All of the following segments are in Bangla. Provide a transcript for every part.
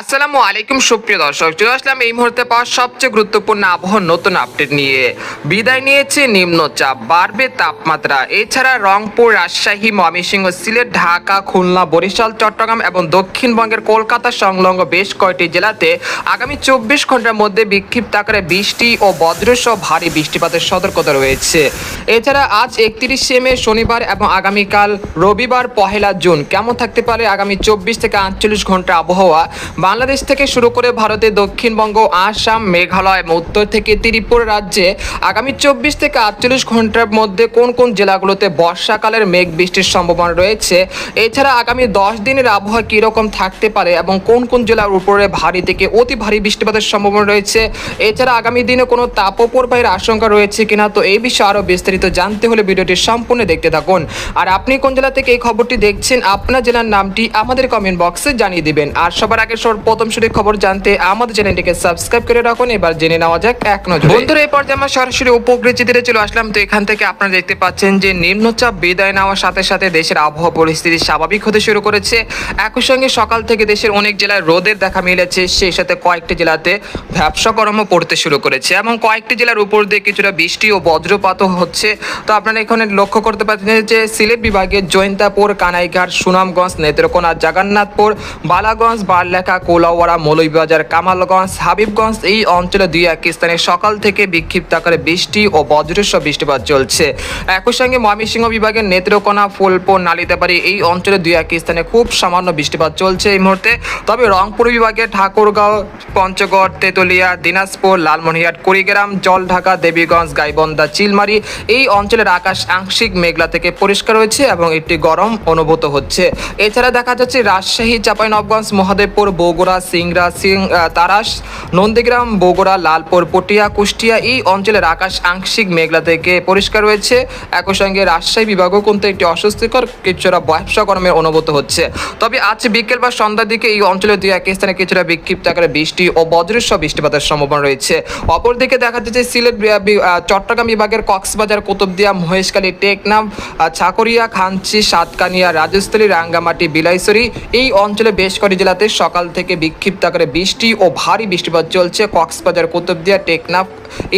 আসসালামু আলাইকুম, সুপ্রিয় দর্শক। চলে আসলাম এই মুহূর্তে পাওয়া সবচেয়ে গুরুত্বপূর্ণ আবহাওয়ার নতুন আপডেট নিয়ে। বিদায় নিয়েছে নিম্নচাপ, বাড়বে তাপমাত্রা। এছাড়া রংপুর, রাজশাহী, ময়মনসিংহ, সিলেট, ঢাকা, খুলনা, বরিশাল, চট্টগ্রাম এবং দক্ষিণবঙ্গের কলকাতা সংলগ্ন বেশ কয়েকটি জেলাতে আগামী চব্বিশ ঘণ্টার মধ্যে বিক্ষিপ্ত আকারে বৃষ্টি ও বজ্রসহ ভারী বৃষ্টিপাতের সতর্কতা রয়েছে। এছাড়া আজ একত্রিশে মে, শনিবার এবং আগামীকাল রবিবার পহেলা জুন। কেমন থাকতে পারে আগামী চব্বিশ থেকে আটচল্লিশ ঘণ্টা আবহাওয়া? বাংলাদেশ থেকে শুরু করে ভারতের দক্ষিণবঙ্গ, আসাম, মেঘালয় এবং উত্তর থেকে ত্রিপুর রাজ্যে আগামী চব্বিশ থেকে আটচল্লিশ ঘণ্টার মধ্যে কোন কোন জেলাগুলোতে বর্ষাকালের মেঘ বৃষ্টির সম্ভাবনা রয়েছে? এছাড়া আগামী দশ দিনের আবহাওয়া কীরকম থাকতে পারে এবং কোন কোন জেলার উপরে ভারী থেকে অতি ভারী বৃষ্টিপাতের সম্ভাবনা রয়েছে? এছাড়া আগামী দিনে কোনো তাপপ্রবাহের আশঙ্কা রয়েছে কিনা? তো এই বিষয়ে আরও বিস্তারিত জানতে হলে ভিডিওটি সম্পূর্ণ দেখতে থাকুন। আর আপনি কোন জেলা থেকে এই খবরটি দেখছেন, আপনার জেলার নামটি আমাদের কমেন্ট বক্সে জানিয়ে দিবেন। আর সবার আগে সর প্রথম শুরু খবর জানতে আমাদের চ্যানেলটিকে সাবস্ক্রাইব করে রাখুন। এবার জেনে নেওয়া যাক এক নজর। বন্ধুরা এই পর্যায়ে আমরা সরাসরি উপকৃতিতে চলে আসলাম, তো এখান থেকে আপনারা দেখতে পাচ্ছেন যে নিম্নচাপ বিদায় নেওয়ার সাথে সাথে দেশের আবহাওয়া পরিস্থিতি স্বাভাবিক হতে শুরু করেছে। একই সঙ্গে সকাল থেকে দেশের অনেক জেলায় রোদের দেখা মিলেছে, সেই সাথে কয়েকটি জেলাতে ব্যবসা কর্ম পড়তে শুরু করেছে এবং কয়েকটি জেলার উপর দিয়ে কিছুটা বৃষ্টি ও বজ্রপাতও হচ্ছে। তো আপনারা এখানে লক্ষ্য করতে পারছেন যে সিলেট বিভাগের জৈন্তাপুর, কানাইঘাট, সুনামগঞ্জ, নেত্রকোনা, জগন্নাথপুর, বালাগঞ্জ, বারলেখা কোলাওয়াড়া মৌলভীবাজার, কামালগঞ্জ, হাবিবগঞ্জ এই অঞ্চলে দুই এক স্থানে সকাল থেকে বিক্ষিপ্ত আকারে বৃষ্টি ও বজ্রসহ বৃষ্টিপাত চলছে। একই সঙ্গে ময়মনসিংহ বিভাগের নেত্রকোনা, ফুলপুর, নালিতাবাড়ি এই অঞ্চলে দুই এক স্থানে খুব সামান্য বৃষ্টিপাত চলছে এই মুহূর্তে। তবে রংপুর বিভাগের ঠাকুরগাঁও, পঞ্চগড়, তেতুলিয়া, দিনাজপুর, লালমনিরহাট, কুড়িগ্রাম, জলঢাকা, দেবীগঞ্জ, গাইবন্ধা, চিলমারি এই অঞ্চলের আকাশ আংশিক মেঘলা থেকে পরিষ্কার হয়েছে এবং একটি গরম অনুভূত হচ্ছে। এছাড়া দেখা যাচ্ছে রাজশাহী চাঁপাইনবগঞ্জ মহাদেবপুর, বগুড়া সিংড়া, সিং তারাস, নন্দীগ্রাম, বগুড়া, লালপুর, পটিয়া, কুষ্টিয়া এই অঞ্চলের আকাশ আংশিক মেঘলা থেকে পরিষ্কার রয়েছে। একই সঙ্গে রাজশাহী বিভাগও কিন্তু একটি অস্বস্তিকর কিছুটা ব্যবসা কর্মের অনুভূত হচ্ছে। তবে আজ বিকেল বা সন্ধ্যার দিকে এই অঞ্চলের দুই এক স্থানে কিছুটা বিক্ষিপ্ত আকারে বৃষ্টি ও বজ্রসহ বৃষ্টিপাতের সম্ভাবনা রয়েছে। অপরদিকে দেখা যাচ্ছে সিলেট চট্টগ্রাম বিভাগের কক্সবাজার, কুতুবদিয়া, মহেশখালী টেকনাম ছাকরিয়া, খাঞ্চি, সাতকানিয়া রাজস্থলী রাঙ্গামাটি বিলাইসরি এই অঞ্চলে বেশ কয়েকটি জেলাতে সকাল থেকে বিক্ষিপ্ত আকারে বৃষ্টি ও ভারী বৃষ্টিপাত চলছে কক্সবাজার, কুতুবদিয়া, টেকনাফ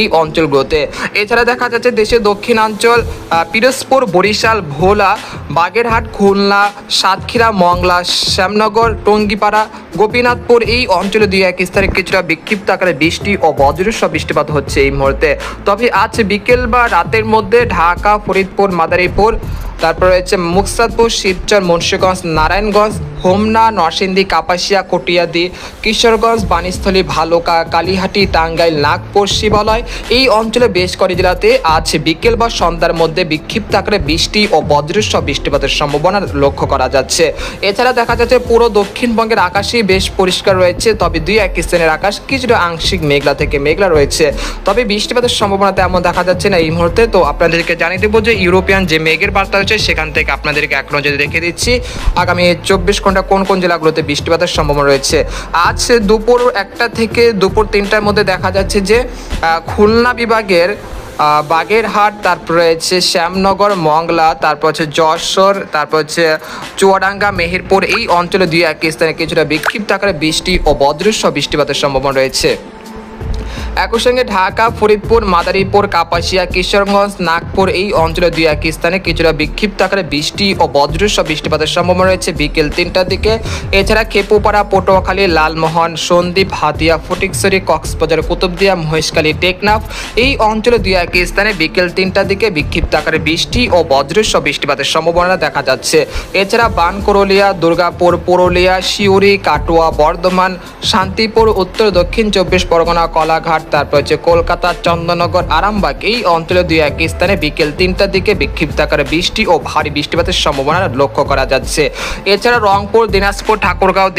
এই অঞ্চলগুলোতে। এছাড়া দেখা যাচ্ছে দেশের দক্ষিণাঞ্চল পিরোজপুর, বরিশাল, ভোলা, বাগেরহাট, খুলনা, সাতক্ষীরা, মংলা, শ্যামনগর, টঙ্গিপাড়া, গোপীনাথপুর এই অঞ্চলে দুই এক স্থানে কিছুটা বিক্ষিপ্ত আকারে বৃষ্টি ও বজ্রসহ বৃষ্টিপাত হচ্ছে এই মুহূর্তে। তবে আজ বিকেল বা রাতের মধ্যে ঢাকা, ফরিদপুর, মাদারীপুর তারপর রয়েছে মুকসাদপুর, শিবচর, মুন্সীগঞ্জ, নারায়ণগঞ্জ, হোমনা, নরসিংদী, কাপাসিয়া, কটিয়াদি, কিশোরগঞ্জ, বাণীস্থলী, ভালুকা, কালীহাটি, টাঙ্গাইল, নাগপুর, শিবালয়। এই অঞ্চলে বেশ কয়েকটি জেলাতে আজ বিকেল বা সন্ধ্যার মধ্যে বিক্ষিপ্ত আকারে বৃষ্টি ও বজ্রসহ বৃষ্টিপাতের সম্ভাবনা লক্ষ্য করা যাচ্ছে। এছাড়া দেখা যাচ্ছে পুরো দক্ষিণবঙ্গের আকাশই বেশ পরিষ্কার রয়েছে, তবে দুই এক স্থানের আকাশ কিছুটা আংশিক মেঘলা থেকে মেঘলা রয়েছে। তবে বৃষ্টিপাতের সম্ভাবনা তেমন দেখা যাচ্ছে না এই মুহূর্তে। তো আপনাদেরকে জানিয়ে দেবো যে ইউরোপিয়ান যে মেঘের বার্তা রয়েছে সেখান থেকে আপনাদেরকে এক নজরে দেখে দিচ্ছি, আগামী চব্বিশ ঘণ্টা কোন কোন জেলাগুলোতে বৃষ্টিপাতের সম্ভাবনা রয়েছে? আজ দুপুর একটা থেকে দুপুর তিনটার মধ্যে দেখা যাচ্ছে যে খুলনা বিভাগের বাগেরহাট, তারপর রয়েছে শ্যামনগর, মংলা, তারপর হচ্ছে যশোর, তারপর হচ্ছে চুয়াডাঙ্গা, মেহেরপুর, এই অঞ্চলে দুই এক স্থানে কিছুটা বিক্ষিপ্ত আকারে বৃষ্টি ও বজ্রসহ বৃষ্টিপাতের সম্ভাবনা রয়েছে। একই সঙ্গে ঢাকা, ফরিদপুর, মাদারীপুর, কাপাসিয়া, কিশোরগঞ্জ, নাগপুর এই অঞ্চলে দুই এক স্থানে কিছুটা বিক্ষিপ্ত আকারে বৃষ্টি ও বজ্রসহ বৃষ্টিপাতের সম্ভাবনা রয়েছে বিকেল তিনটার দিকে। এছাড়া খেপুপাড়া, পটুয়াখালী, লালমোহন, সন্দ্বীপ, হাতিয়া, ফটিকছড়ি, কক্সবাজার, কুতুবদিয়া, মহেশখালী, টেকনাফ এই অঞ্চলে দুই এক স্থানে বিকেল তিনটার দিকে বিক্ষিপ্ত আকারে বৃষ্টি ও বজ্রসহ বৃষ্টিপাতের সম্ভাবনা দেখা যাচ্ছে। এছাড়া বানকরলিয়া, দুর্গাপুর, পুরুলিয়া শিউরি কাটোয়া, বর্ধমান, শান্তিপুর, উত্তর দক্ষিণ চব্বিশ পরগনা, কলাঘাট তারপর হচ্ছে কলকাতা চন্দননগর আরামবাগ। এই অঞ্চলে দুই এক স্থানে বিকেল তিনটার দিকে বিক্ষিপ্ত আকারে বৃষ্টি ও ভারী বৃষ্টিপাতের সম্ভাবনা লক্ষ্য করা যাচ্ছে। এছাড়া রংপুর, দিনাজপুর, ঠাকুরগাঁও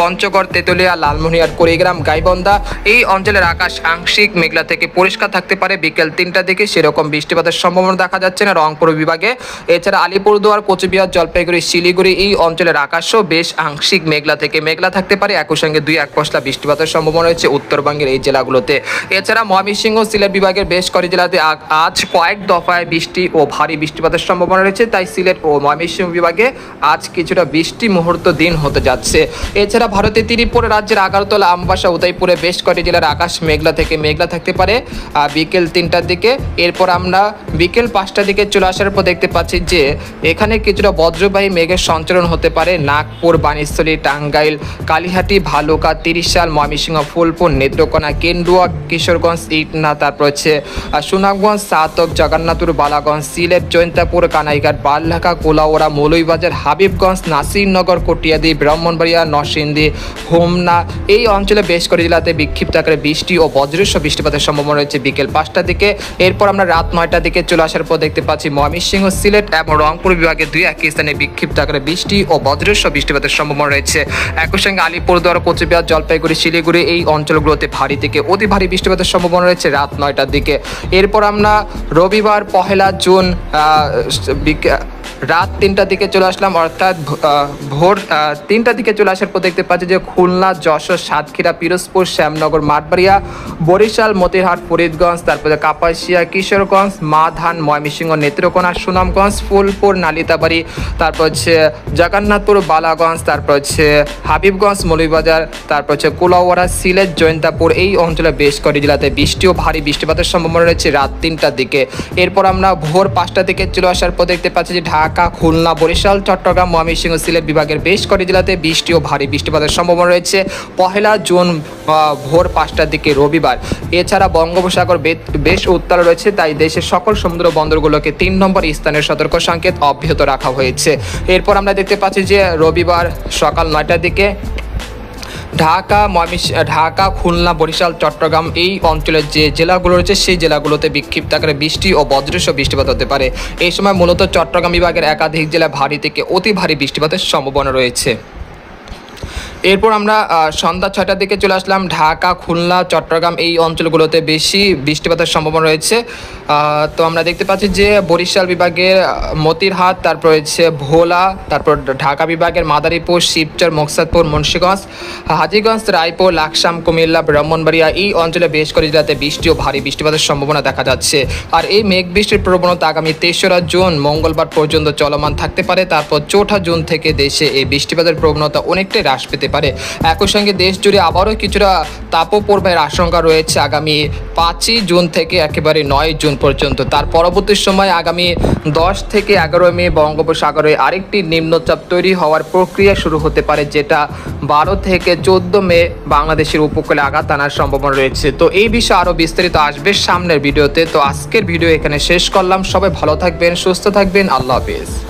পঞ্চগড়, তেতুলিয়া, লালমনিরহাট, কুড়িগ্রাম, গাইবন্ধা এই অঞ্চলের আকাশ আংশিক মেঘলা থেকে পরিষ্কার থাকতে পারে। বিকেল তিনটার দিকে সেরকম বৃষ্টিপাতের সম্ভাবনা দেখা যাচ্ছে না রংপুর বিভাগে। এছাড়া আলিপুরদুয়ার, কোচবিহার, জলপাইগুড়ি, শিলিগুড়ি এই অঞ্চলের আকাশও বেশ আংশিক মেঘলা থেকে মেঘলা থাকতে পারে। একই সঙ্গে দুই এক পশলা বৃষ্টিপাতের সম্ভাবনা রয়েছে। উত্তরবঙ্গের এই জেলাগুলো অঞ্চলগুলোতে এছাড়া ময়মনসিংহ সিলেট বিভাগের বেশ কয়েক জেলাতে আজ কয়েক দফায় বৃষ্টি ও ভারী বৃষ্টিপাতের সম্ভাবনা রয়েছে, তাই সিলেট ও ময়মনসিংহ বিভাগে আজ কিছুটা বৃষ্টি মুহূর্ত দিন হতে যাচ্ছে। এছাড়া ভারতের ত্রিপুরা রাজ্যের আগারতলা আমবাসা, উদয়পুরে বেশ কয়েকটি জেলার আকাশ মেঘলা থেকে মেঘলা থাকতে পারে। বিকেল তিনটার দিকে, এরপর আমরা বিকেল পাঁচটার দিকে চলে আসার পর দেখতে পাচ্ছি যে, এখানে কিছুটা বজ্রবাহী মেঘের সঞ্চালন হতে পারে। নাগপুর বাণীস্থলী টাঙ্গাইল, কালীহাটি, ভালুকা, তিরিশাল, ময়মনসিংহ, ফুলপুর, নেত্রকোনা কেন্দুয়া কিশোরগঞ্জ ইটনা তারপর হচ্ছে সুনামগঞ্জ, সাতক, জগন্নাথপুর, বালাগঞ্জ, সিলেট, জৈন্তাপুর, কানাইঘাট, বালঢাকা, কোলাওড়া, মৌলভীবাজার, হাবিবগঞ্জ, নাসিরনগর, কটিয়াদি, ব্রাহ্মণবাড়িয়া, নরসিংদী, হোমনা, এই অঞ্চলে বেশ কয়েকটি জেলাতে বিক্ষিপ্ত আকারে বৃষ্টি ও বজ্রস্ব বৃষ্টিপাতের সম্ভাবনা রয়েছে বিকেল পাঁচটার দিকে। এরপর আমরা রাত নয়টার দিকে চলে আসার পর দেখতে পাচ্ছি ময়মনসিংহ, সিলেট এবং রংপুর বিভাগে দুই একই স্থানে বিক্ষিপ্ত আকারে বৃষ্টি ও বজ্রস্ব বৃষ্টিপাতের সম্ভাবনা রয়েছে। একই সঙ্গে আলিপুরদুয়ার, কোচবিহার, জলপাইগুড়ি, শিলিগুড়ি এই অঞ্চলগুলোতে ভারী থেকে অতি ভারী বৃষ্টিপাতের সম্ভাবনা রয়েছে রাত নয়টার দিকে। এরপর আমরা রবিবার পহেলা জুন রাত তিনটার দিকে চলে আসলাম, অর্থাৎ ভোর তিনটার দিকে চলে আসার পর দেখতে পাচ্ছি যে খুলনা, যশোর, সাতক্ষীরা, পিরোজপুর, শ্যামনগর, মাঠবাড়িয়া, বরিশাল মতিরহাট ফরিদগঞ্জ, তারপরে কাপাসিয়া, কিশোরগঞ্জ, মাধান, ময়মনসিংহ, নেত্রকোনা, সুনামগঞ্জ, ফুলপুর, নালিতাবাড়ি, তারপর হচ্ছে জগন্নাথপুর, বালাগঞ্জ, তারপর হচ্ছে হাবিবগঞ্জ, মৌলভীবাজার, তারপর হচ্ছে কুলাওয়াড়া সিলেট জৈন্তাপুর এই অঞ্চলে বেশ কয়েকটি জেলাতে বৃষ্টি ও ভারী বৃষ্টিপাতের সম্ভাবনা রয়েছে রাত তিনটার দিকে। এরপর আমরা ভোর পাঁচটা দিকে চলে আসার পর দেখতে পাচ্ছি যে ঢাকা, খুলনা, বরিশাল, চট্টগ্রাম, ময়মনসিংহ সিলেট বিভাগের বেশ কয়েকটি জেলাতে বৃষ্টি ও ভারী বৃষ্টিপাতের সম্ভাবনা রয়েছে। পহেলা জুন ভোর পাঁচটার দিকে রবিবার। এছাড়া বঙ্গোপসাগর বেশ উত্তাল রয়েছে, তাই দেশের সকল সমুদ্র বন্দরগুলোকে তিন নম্বর স্থানের সতর্ক সংকেত অব্যাহত রাখা হয়েছে। এরপর আমরা দেখতে পাচ্ছি যে রবিবার সকাল নয়টার দিকে ঢাকা ময়মিস ঢাকা, খুলনা, বরিশাল, চট্টগ্রাম এই অঞ্চলের যে জেলাগুলো রয়েছে, সেই জেলাগুলোতে বিক্ষিপ্ত আকারে বৃষ্টি ও বজ্রস্ব বৃষ্টিপাত হতে পারে। এই সময় মূলত চট্টগ্রাম বিভাগের একাধিক জেলায় ভারী থেকে অতি ভারী বৃষ্টিপাতের সম্ভাবনা রয়েছে। এরপর আমরা সন্ধ্যা ছয়টার দিকে চলে আসলাম ঢাকা, খুলনা, চট্টগ্রাম এই অঞ্চলগুলোতে বেশি বৃষ্টিপাতের সম্ভাবনা রয়েছে। তো আমরা দেখতে পাচ্ছি যে বরিশাল বিভাগের মতিরহাট, তারপর হচ্ছে ভোলা, তারপর ঢাকা বিভাগের মাদারীপুর, শিবচর, মোকসাদপুর, মুন্সীগঞ্জ, হাজিগঞ্জ, রায়পুর, লাকসাম, কুমিল্লা, ব্রাহ্মণবাড়িয়া এই অঞ্চলে বেশ করে জেলাতে বৃষ্টি ও ভারী বৃষ্টিপাতের সম্ভাবনা দেখা যাচ্ছে। আর এই মেঘ বৃষ্টির প্রবণতা আগামী তেসরা জুন মঙ্গলবার পর্যন্ত চলমান থাকতে পারে। তারপর চৌঠা জুন থেকে দেশে এই বৃষ্টিপাতের প্রবণতা অনেকটাই হ্রাস পেতে পারে। একই সঙ্গে দেশ জুড়ে আবারও কিছুটা তাপপ্রবাহের আশঙ্কা রয়েছে আগামী পাঁচই জুন থেকে একেবারে নয় জুন পর্যন্ত। তার পরবর্তী সময় আগামী দশ থেকে এগারো মে বঙ্গোপসাগরে আরেকটি নিম্নচাপ তৈরি হওয়ার প্রক্রিয়া শুরু হতে পারে, যেটা বারো থেকে চোদ্দ মে বাংলাদেশের উপকূলে আঘাত আনার সম্ভাবনা রয়েছে। তো এই বিষয়ে আরও বিস্তারিত আসবে সামনের ভিডিওতে। তো আজকের ভিডিও এখানে শেষ করলাম। সবাই ভালো থাকবেন, সুস্থ থাকবেন। আল্লাহ হাফিজ।